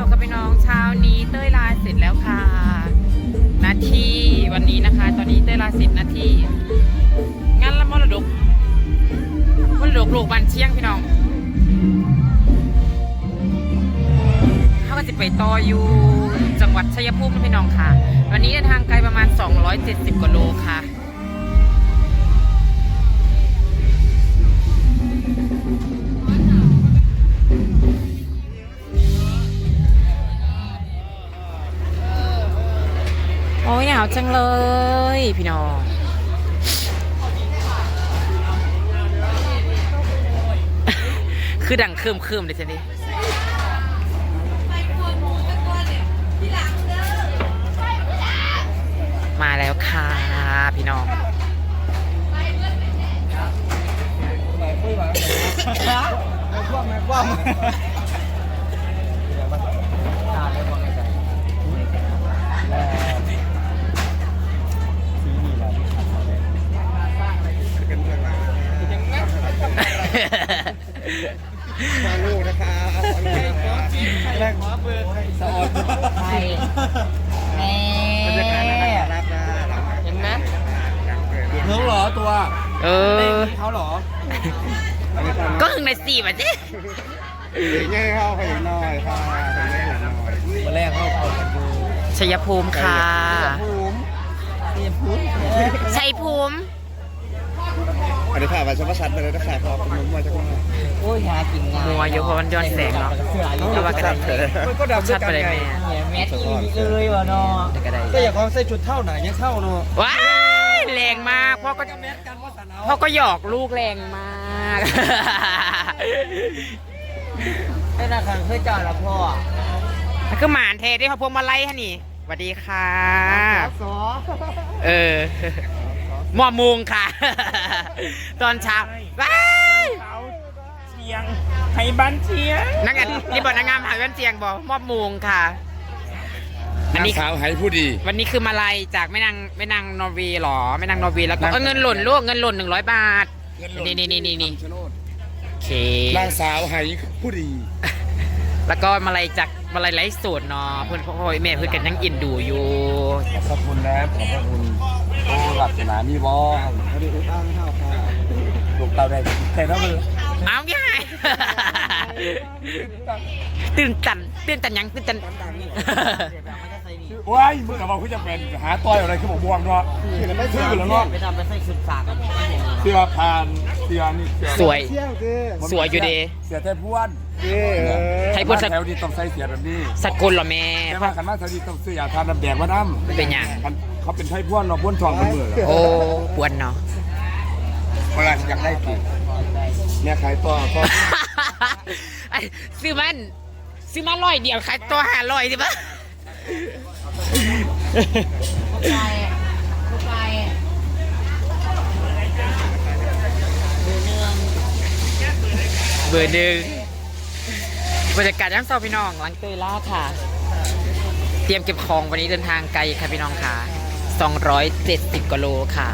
เที่ยวกับพี่น้องเช้านี้เต้ยลาเสร็จแล้วค่ะนาทีวันนี้นะคะ ตอนนี้เต้ยลาสิบนาทีงานละมรดกมรดกลูกบันเชียงพี่น้องเขาก็จะไปต่ออยู่จังหวัดชัยภูมิพี่น้องค่ะ วันนี้เดินทางไกลประมาณ 270กว่าโลค่ะาวจังเลย พี่น้องคือดังเคิมเคิมเลยทีนี้มาแล้วค่ะ พี่น้องไม่คว่ำไม่คว่ำ น่ารักนะเห็นไหมน้องเหรอตัวเออเขาเหรอ ก็ถึงในสี่แบบนี้เงี้ยเข้าไปหน่อยค่ะไปเงี้ยหน่อยมาแรกเข้าเข้ากันดูชัยภูมิค่ะภูมินี่ภูมิชัยภูมิ อันนี้ผ่านมาชมชัดไปเลยนะคะพอคุณนุ่มมาจากไหนโอ้ยหากินง่ายมัวอยู่เพราะมันย้อนแสงเนาะแต่ว่าก็ได้ก็ดับชัดไปเลยแม่เนี่ยแมทอีกเลยวะเนาะแต่ก็ได้ก็อยากเขาใส่ชุดเท่าไหนยังเท่าเนาะว้ายแรงมากพ่อก็แมทกันว่าสันเอาพ่อก็หยอกลูกแรงมากเป็นอาคารเพื่อจอดละพ่อมันคือหมานเทที่เขาพวงมาไล่ฮะนี่สวัสดีค่ะสอเออ หมอมุงค่ะ ตอนเช้าว้ายเชียงไทยบ้านเชียงนักงานนี่บอกนางงามหาเวนเจียงบอกมอบมุงค่ะ อันนี้ สาวหายผู้ดี วันนี้คือมาลัยจากแม่นางแม่นางนอร์เวย์หรอแม่นางนอร์เวย์แล้วก็เออเงินหล่นลูกเงินหล่นหนึ่งร้อยบาทนี่นี่นี่นี่นี่คำชะโนดโอเค นางสาวหายผู้ดี แล้วก็มาลัยจากมาลัยไลฟ์สดเนาะเพื่อนพ่อพ่อแม่เพื่อนกันยังอินดูอยู่ ขอบคุณนะขอบพระคุณโอ้หลับสนามีบอเขาดูตั้งเท่าค่ะลูกเต่าได้ใส่แล้วมือเอาไงตื่นตันตื่นตันยังตื่นตันว้ายมึงกับเราคุณจะเป็นหาต้อยอะไรขึ้นบอกบวงเนาะคือไม่ซื้เชื่ออแล้วเนาะไปทำไปใส่ชุดสากเสื้อพานเสื้อนี่เสื้อสวยเที่ยวดิสวยอยู่ดีเสื้อไทยพวนดิเออไทยพวนสักแถวนี้ต้องใส่เสื้อแบบนี้สกุลเหรอแม่แต่ว่าขันมาแถวนี้ต้องซื้อยาทานน้ำแดงมาน้เป็นหยังำ เขาเป็นไทยพวนเนาะพวนทองเป็นมือเหรอโอ้ปวนเนาะเวลาอยากได้กี่เนี่ยขายต่อก็ไอ้ซื้อมันซื้อมาร้อยเดียวขายตัวห้าร้อยใช่ปะไปไปเบอร์หนึ่งบรรยากาศย่ำเศร้าพี่น้องหลังเตยล่าค่ะ เตรียมเก็บของวันนี้เดินทางไกลค่ะพี่น้องค่ะ 270กิโลค่ะ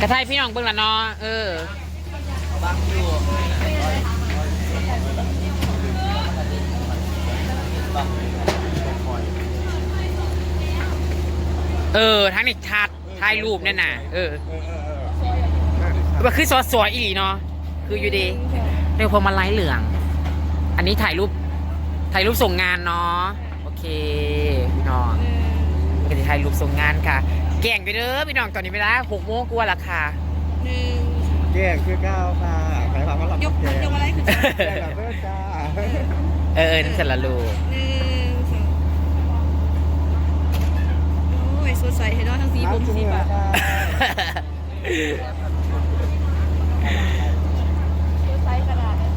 กระทายพี่น้องเบิ่งละเนาะเออ เออทั้งนี้ชัดถ่ายรูปเนี่ยน่ะ เออ มันคือสอสวยอีหลีเนาะ คืออยู่ดีเรียกพวงมาลัยเหลือง อันนี้ถ่ายรูปถ่ายรูปส่งงานเนาะโอเคพี่น้องก็จะถ่ายรูปส่งงานค่ะ แก่งไปเด้อพี่น้องตอนนี้เวลาหกโมงกว่าและค่ะแก้งคือก้าวค่ะใครฟังก็หลับยกยกอะไรคือแก้งหลับเลิกจ้าเออเออนั่นเสร็จและลูกหนึ่งสองโอ้ยสดใสเห็นว่าทั้งสีผมสีปากสดใสขนาดนั้น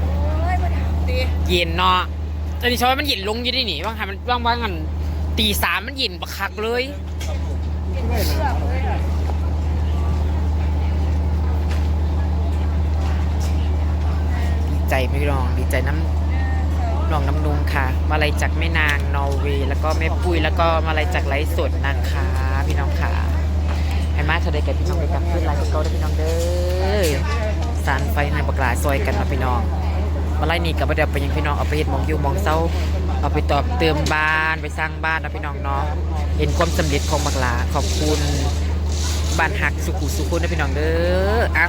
โอ้ยมันตี เย็นเนาะตอนนี้ชอบมันเย็นลงอยู่ดิหนิว่างค่ะมันว่างว่างกันตีสามมันเย็นบักคักเลยดีใจไหม่ลองดีใจน้ำน้องน้ำนุงค่ะ มาลัยจากแม่นางนอร์เวย์แล้วก็แม่ปุ้ยแล้วก็มาลัยจากไลฟ์สดนะคะพี่น้องค่ะให้มาเธอได้กับพี่น้องไปกับเพื่อนไลฟ์ก็ได้พี่น้องเด้อสารไฟในบักหลาซอยกันมาพี่น้อง มาไล่นี่กับประเดี๋ยวไปยังพี่น้องเอาไปเห็นมองอยู่มองเศร้าเอาไปตอบเติมบ้านไปสร้างบ้านนะพี่น้องเนาะเห็นความสำเร็จของบักลาขอบคุณบ้านหักสุขุสุขุนนะพี่น้องเด้ออะ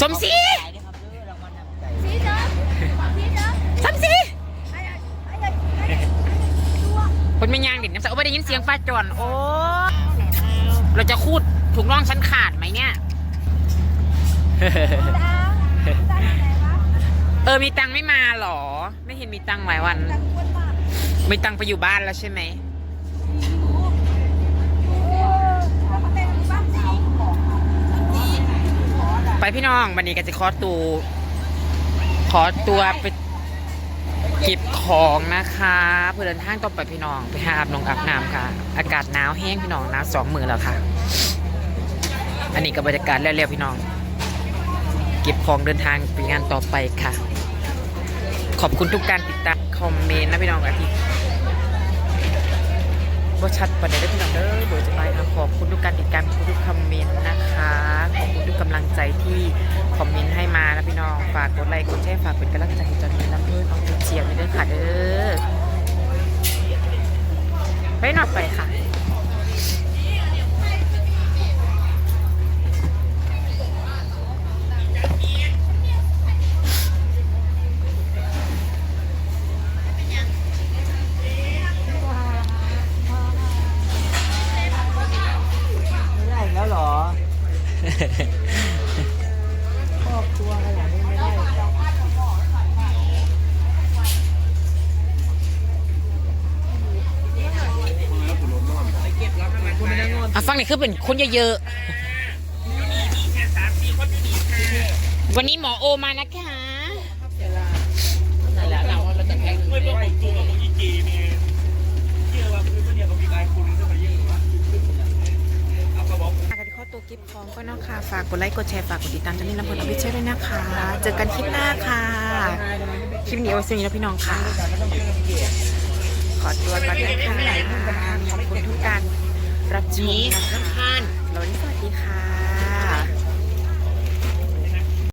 สมศรีสีเจ้าสีเจ้าสมศรีคนไม่ยางเด็กน้ำสาวไม่ได้ยินเสียงฟ้าจอนโอ้เราจะคูดถุงน่องฉันขาดไหมเนี่ย ตาตาไหนวะ เออมีตังค์ไม่มาหรอ ไม่เห็นมีตังค์หลายวันตาอ้วนมากมีตังค์ไปอยู่บ้านแล้วใช่ไหมโอ้เขาเป็นบ้านจริงไปพี่น้องวันนี้ก็จะขอตูขอตัวไปเก็บของนะคะเพื่อเดินทางต่อไปพี่น้องไปหาอาบน้องอาบน้ำค่ะ อากาศหนาวแห้งพี่น้องหนาวสองมือแล้วค่ะ อันนี้ก็บรรยากาศแล้วๆพี่น้อง เก็บของเดินทางไปงานต่อไปค่ะ ขอบคุณทุกการติดตามคอมเมนต์นะพี่น้องอาทิตย์ว่าชัดประเด็นได้พี่น้องเด้อเดี๋ยวจะไปค่ะขอบคุณทุกการติดตามทุกคอมเมนต์นะคะ ขอบคุณทุกกำลังใจที่คอมเมนต์ให้มานะพี่น้องฝากกดไลค์กดแชร์ฝากเป็นกำลังใจให้จอนนี่น้ำเพื่อนน้องเชียร์ไปด้วยค่ะเด้อไปนอดไปค่ะ คือเป็นคนเยอะๆวันนี้หมอโอมานะคะค่ะที่ข้อตัวกิฟต์พร้อมก็เนาะค่ะ ฝากกดไลค์ กดแชร์ ฝากกดติดตามจันนี่ลำเพลินอภิเชษด้วยนะคะ เจอกันคลิปหน้าค่ะ คลิปนี้เอาไว้สวัสดีนะพี่น้องค่ะ ขอตัวก่อนนะคะขอบคุณทุกการ รับชมนี้นะคะน้องท่านสวัสดีค่ะ